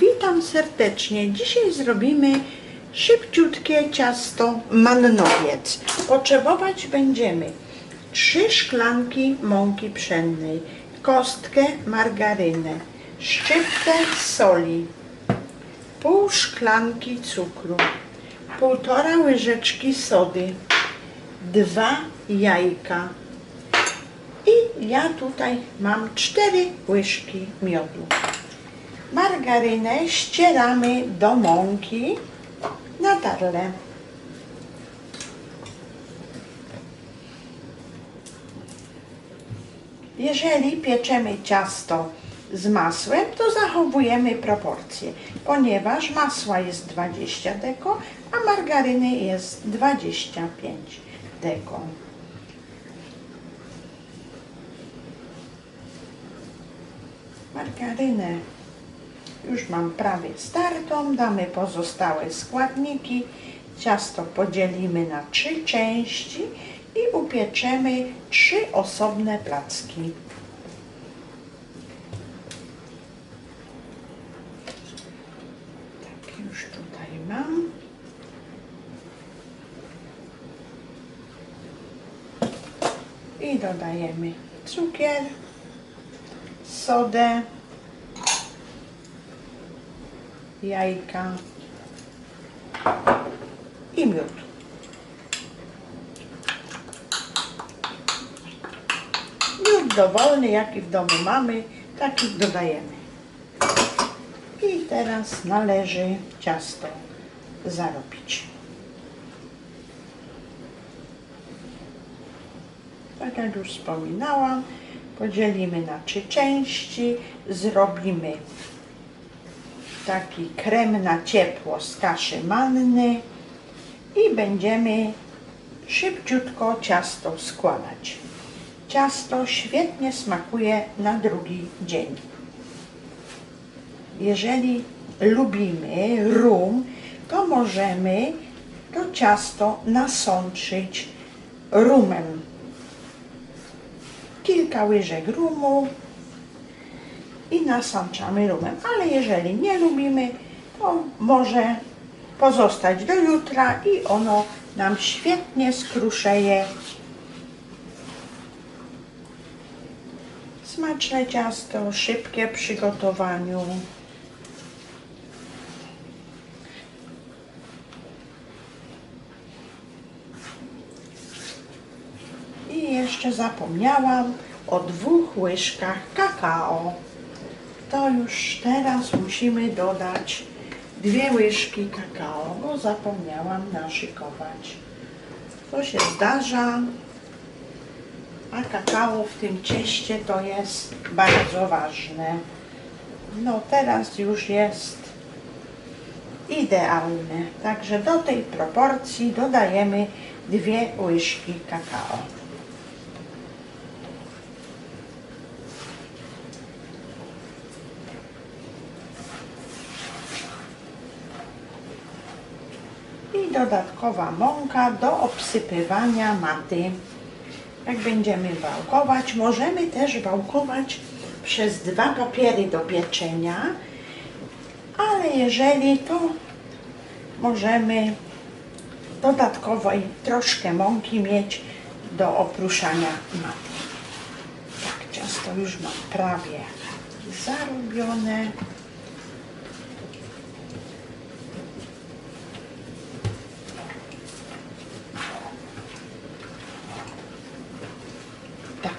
Witam serdecznie. Dzisiaj zrobimy szybciutkie ciasto mannowiec. Potrzebować będziemy 3 szklanki mąki pszennej, kostkę margaryny, szczyptę soli, pół szklanki cukru, półtora łyżeczki sody, dwa jajka i ja tutaj mam cztery łyżki miodu. Margarynę ścieramy do mąki na tarle. Jeżeli pieczemy ciasto z masłem, to zachowujemy proporcje, ponieważ masła jest 20 deko, a margaryny jest 25 deko. Margarynę już mam prawie startą, damy pozostałe składniki, ciasto podzielimy na trzy części i upieczemy trzy osobne placki. Tak, już tutaj mam. I dodajemy cukier, sodę, jajka i miód. Miód dowolny, jaki w domu mamy, taki dodajemy. I teraz należy ciasto zarobić. Tak jak już wspominałam, podzielimy na trzy części, zrobimy taki krem na ciepło z kaszy manny i będziemy szybciutko ciasto składać. Ciasto świetnie smakuje na drugi dzień. Jeżeli lubimy rum, to możemy to ciasto nasączyć rumem. Kilka łyżek rumu i nasączamy rumem. Ale jeżeli nie lubimy, to może pozostać do jutra i ono nam świetnie skruszeje. Smaczne ciasto, szybkie przygotowaniu. I jeszcze zapomniałam o dwóch łyżkach kakao. To już teraz musimy dodać dwie łyżki kakao, bo zapomniałam naszykować. To się zdarza, a kakao w tym cieście to jest bardzo ważne. No teraz już jest idealne. Także do tej proporcji dodajemy dwie łyżki kakao. I dodatkowa mąka do obsypywania maty. Jak będziemy wałkować, możemy też wałkować przez dwa papiery do pieczenia, ale jeżeli to możemy dodatkowo i troszkę mąki mieć do opruszania maty. Tak, ciasto już mam prawie zarobione. Tak.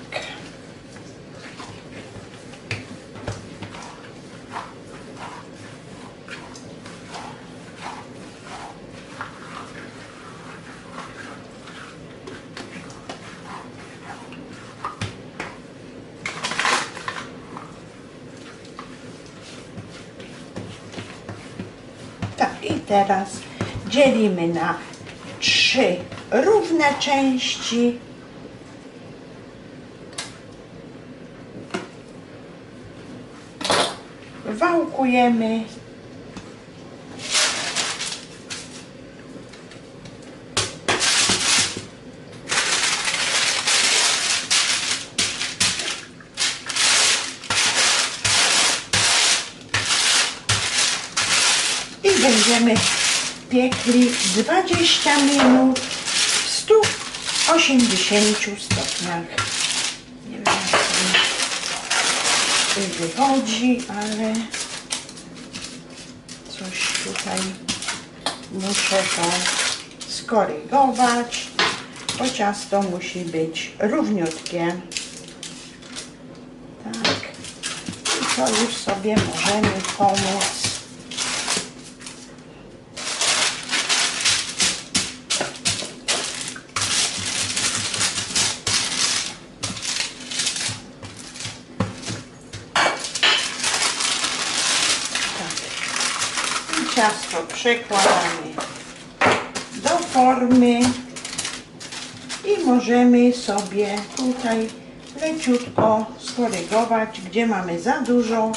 Tak, i teraz dzielimy na trzy równe części. Wałkujemy. Będziemy piekli 20 minut w 180 stopniach. Nie wiem jak to wychodzi, ale coś tutaj muszę to skorygować, bo ciasto musi być równiutkie. Tak. I to już sobie możemy pomóc. Tak. I ciasto przekładamy do formy i możemy sobie tutaj leciutko skorygować, gdzie mamy za dużo,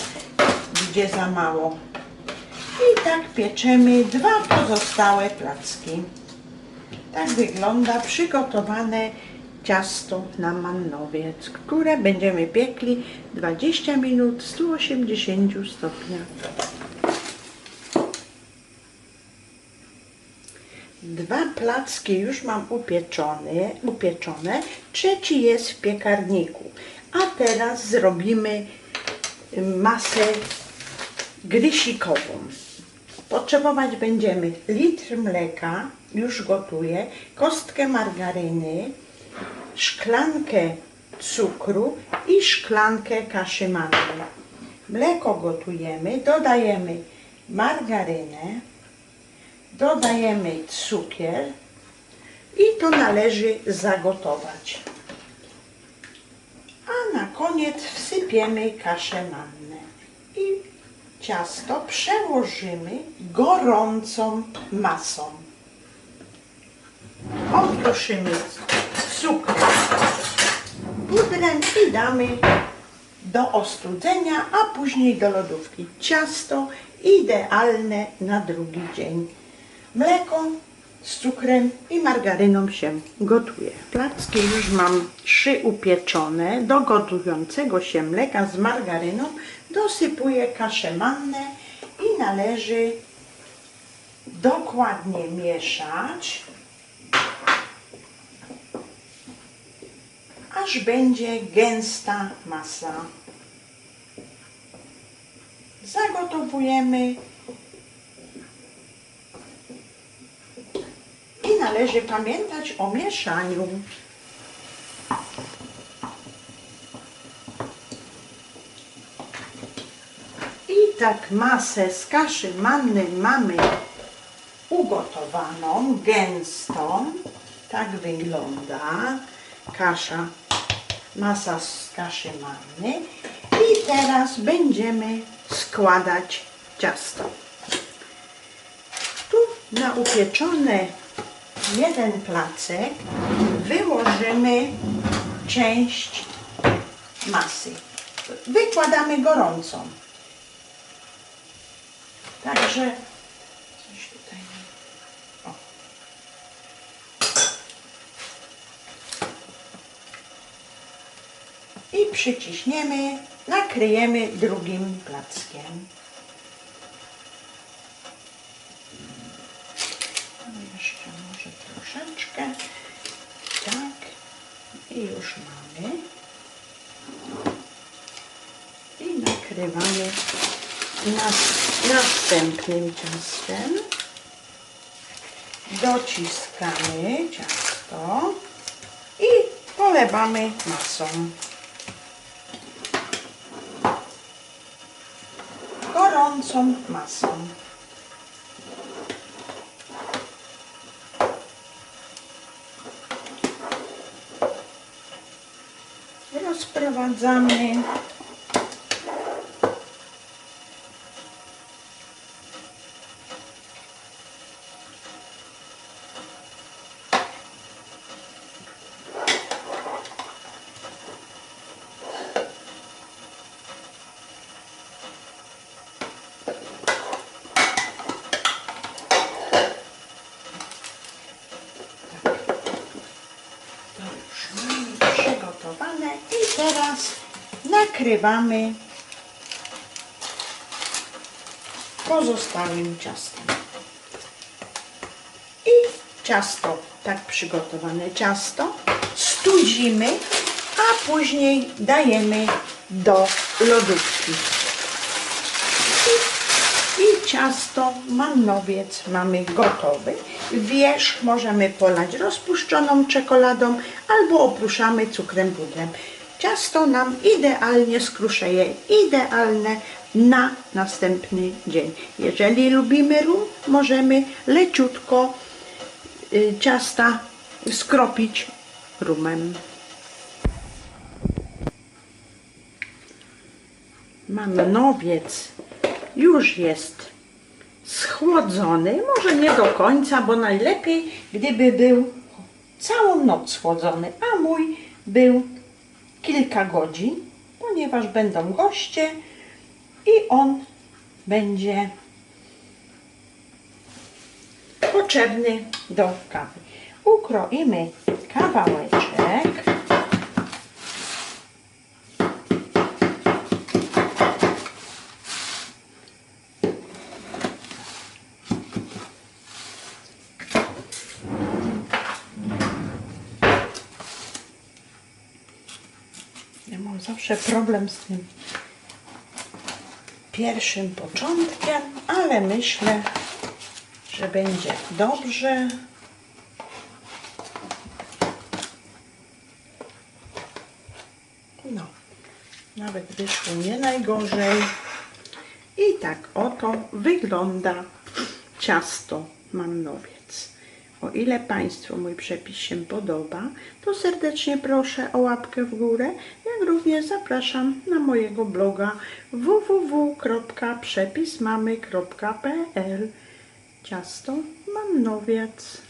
gdzie za mało. I tak pieczemy dwa pozostałe placki. Tak wygląda przygotowane ciasto na mannowiec, które będziemy piekli 20 minut w 180 stopniach. Dwa placki już mam upieczone, upieczone, trzeci jest w piekarniku. A teraz zrobimy masę grysikową. Potrzebować będziemy litr mleka, już gotuję, kostkę margaryny, szklankę cukru i szklankę kaszy mannej. Mleko gotujemy, dodajemy margarynę, dodajemy cukier i to należy zagotować. A na koniec wsypiemy kaszę mannę i ciasto przełożymy gorącą masą. Okruszymy cukrem, pudrem i damy do ostudzenia, a później do lodówki. Ciasto idealne na drugi dzień. Mleko z cukrem i margaryną się gotuje. Placki już mam trzy upieczone. Do gotującego się mleka z margaryną dosypuję kaszę mannę i należy dokładnie mieszać, aż będzie gęsta masa. Zagotowujemy należy pamiętać o mieszaniu. I tak masę z kaszy mannej mamy ugotowaną, gęstą. Tak wygląda kasza, masa z kaszy mannej. I teraz będziemy składać ciasto. Tu na upieczony jeden placek wyłożymy część masy. Wykładamy gorącą. Także coś tutaj. O. I przyciśniemy, nakryjemy drugim plackiem. No jeszcze może Tak. I już mamy. I nakrywamy nas, następnym ciastem. Dociskamy ciasto i polewamy masą. Gorącą masą. Rozprowadzamy. To już mamy przygotowane i teraz nakrywamy pozostałym ciastem. ciasto, tak przygotowane ciasto, studzimy, a później dajemy do lodówki. I ciasto mannowiec mamy gotowy. Wierzch możemy polać rozpuszczoną czekoladą albo oprószamy cukrem pudrem. Ciasto nam idealnie skruszeje, idealne na następny dzień. Jeżeli lubimy rum, możemy leciutko y, ciasta skropić rumem. Mannowiec już jest schłodzony, może nie do końca, bo najlepiej gdyby był całą noc schłodzony, a mój był kilka godzin, ponieważ będą goście i on będzie potrzebny do kawy. Ukroimy kawałeczek. Ja mam zawsze problem z tym pierwszym początkiem, ale myślę, że będzie dobrze. No, nawet wyszło nie najgorzej. I tak oto wygląda ciasto mannowiec. O ile Państwu mój przepis się podoba, to serdecznie proszę o łapkę w górę, jak również zapraszam na mojego bloga www.przepismamy.pl Ciasto mannowiec.